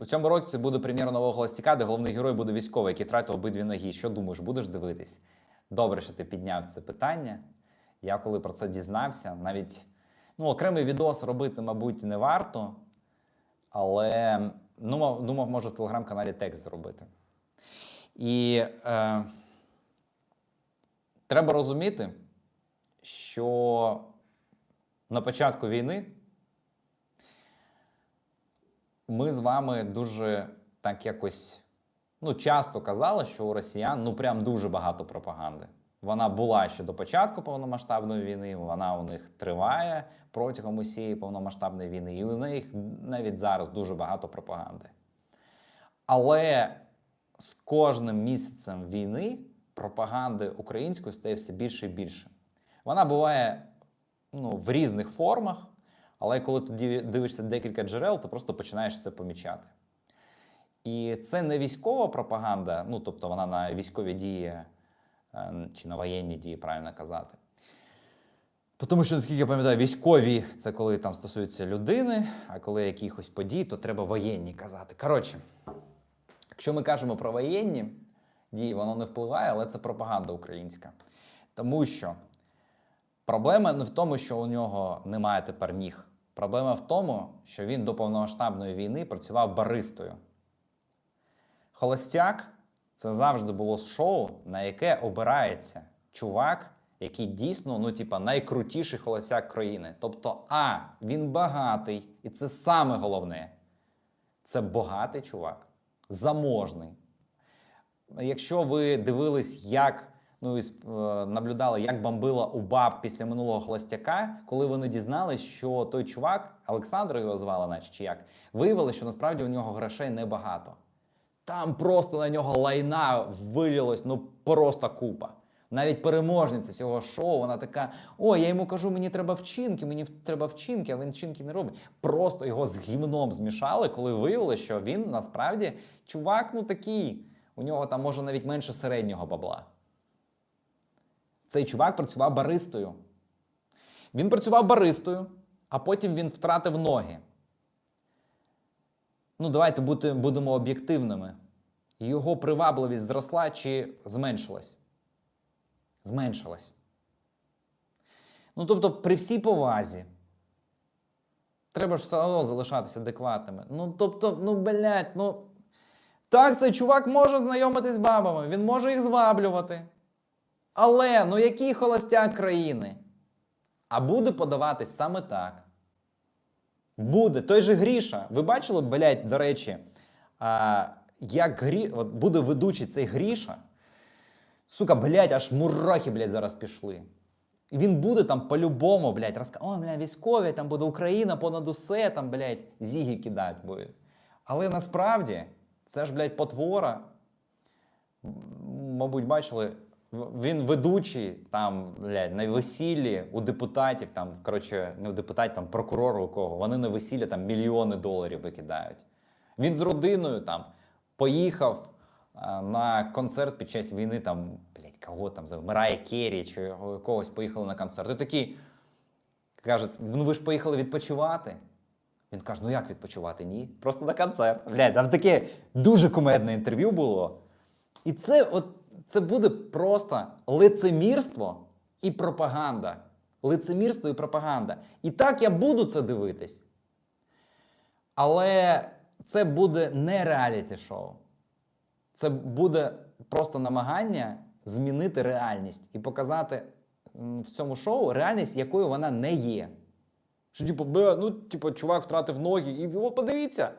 У цьому році буде прем'єра нового холостяка, де головний герой буде військовий, який втратив обидві ноги. Що думаєш, будеш дивитись? Добре, що ти підняв це питання. Я коли про це дізнався, навіть ну, окремий відос робити, мабуть, не варто, але ну, мав- думав, може в телеграм-каналі текст зробити. І е, треба розуміти, що на початку війни ми з вами дуже так якось ну, часто казали, що у росіян ну прям дуже багато пропаганди. Вона була ще до початку повномасштабної війни, вона у них триває протягом усієї повномасштабної війни, і у них навіть зараз дуже багато пропаганди. Але з кожним місяцем війни пропаганди української стає все більше і більше. Вона буває ну, в різних формах, але коли ти дивишся декілька джерел, ти просто починаєш це помічати. І це не військова пропаганда, ну тобто вона на військові дії е, чи на воєнні дії, правильно казати. Тому що, наскільки я пам'ятаю, військові це коли там стосується людини, а коли якихось подій, то треба воєнні казати. Коротше, якщо ми кажемо про воєнні дії, воно не впливає, але це пропаганда українська. Тому що проблема не в тому, що у нього немає тепер ніг. Проблема в тому, що він до повномасштабної війни працював баристою. Холостяк це завжди було шоу, на яке обирається чувак, який дійсно, ну, типа, найкрутіший холостяк країни. Тобто, а, він багатий, і це саме головне. Це багатий чувак, заможний. Якщо ви дивились, як ну, і е, наблюдали, як бомбила у баб після минулого холостяка, коли вони дізнались, що той чувак, Олександр його звали, наче чи як, виявилося, що насправді у нього грошей небагато. Там просто на нього лайна вилілось, ну просто купа. Навіть переможниця цього шоу, вона така: о, я йому кажу, мені треба вчинки, мені треба вчинки, а він вчинки не робить. Просто його з гімном змішали, коли виявилося, що він насправді чувак, ну такий. У нього там може навіть менше середнього бабла. Цей чувак працював баристою. Він працював баристою, а потім він втратив ноги. Ну, давайте бути, будемо об'єктивними. Його привабливість зросла чи зменшилась? Зменшилась. Ну, тобто, при всій повазі. Треба ж все одно залишатися адекватними. Ну, тобто, ну, блядь, ну. Так, цей чувак може знайомитись з бабами, він може їх зваблювати. Але ну який холостяк країни? А буде подаватись саме так. Буде. Той же Гріша. Ви бачили, блядь, до речі, а, як Грі... От буде ведучий цей Гріша. Сука, блядь, аж мурахи, блядь, зараз пішли. І він буде там по-любому, блядь, розказувати, ой, блядь, військові, там буде Україна понад усе, там, блядь, зіги кидати буде. Але насправді це ж, блядь, потвора. Мабуть, бачили, він ведучий там, блядь, на весіллі у депутатів, там, коротше, не у депутатів, там прокурору у кого. Вони на весілля там мільйони доларів викидають. Він з родиною там поїхав а, на концерт під час війни, там, блядь, кого там, за Мирая Керрі чи когось поїхали на концерт. І такий кажуть, ну ви ж поїхали відпочивати. Він каже: ну як відпочивати? Ні. Просто на концерт. Блядь, там таке дуже кумедне інтерв'ю було. І це, от, це буде просто лицемірство і пропаганда. Лицемірство і пропаганда. І так я буду це дивитись. Але це буде не реаліті-шоу. Це буде просто намагання змінити реальність і показати в цьому шоу реальність, якою вона не є. Що, типу, ну, типу, чувак втратив ноги, і от подивіться.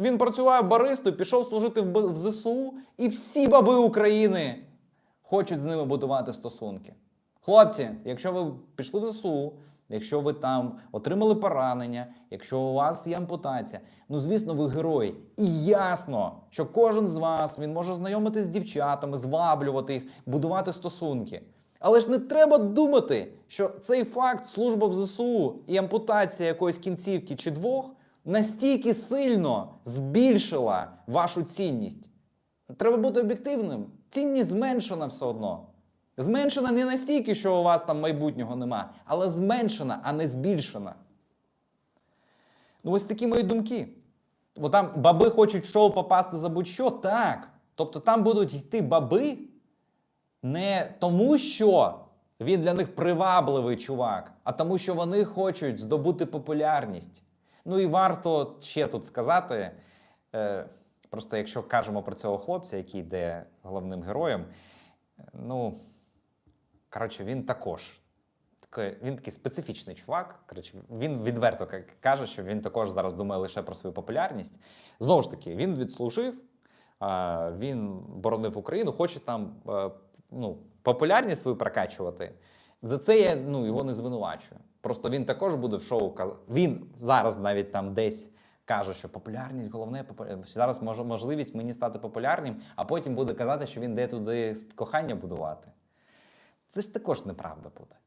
Він працював баристою, пішов служити в, ЗСУ, і всі баби України хочуть з ними будувати стосунки. Хлопці, якщо ви пішли в ЗСУ, якщо ви там отримали поранення, якщо у вас є ампутація, ну звісно, ви герої. І ясно, що кожен з вас він може знайомитися з дівчатами, зваблювати їх, будувати стосунки. Але ж не треба думати, що цей факт служба в ЗСУ і ампутація якоїсь кінцівки чи двох настільки сильно збільшила вашу цінність. Треба бути об'єктивним. Цінність зменшена все одно. Зменшена не настільки, що у вас там майбутнього нема, але зменшена, а не збільшена. Ну, ось такі мої думки. Бо там баби хочуть в шоу попасти за будь-що, так. Тобто там будуть йти баби не тому, що він для них привабливий чувак, а тому, що вони хочуть здобути популярність. Ну і варто ще тут сказати. Е, просто якщо кажемо про цього хлопця, який йде головним героєм, ну коротше, він також. Він такий специфічний чувак. Коротше, він відверто каже, що він також зараз думає лише про свою популярність. Знову ж таки, він відслужив, він боронив Україну, хоче там е, ну, популярність свою прокачувати. За це я ну, його не звинувачую. Просто він також буде в шоу. Він зараз навіть там десь каже, що популярність головне, зараз можливість мені стати популярним, а потім буде казати, що він де туди кохання будувати. Це ж також неправда буде.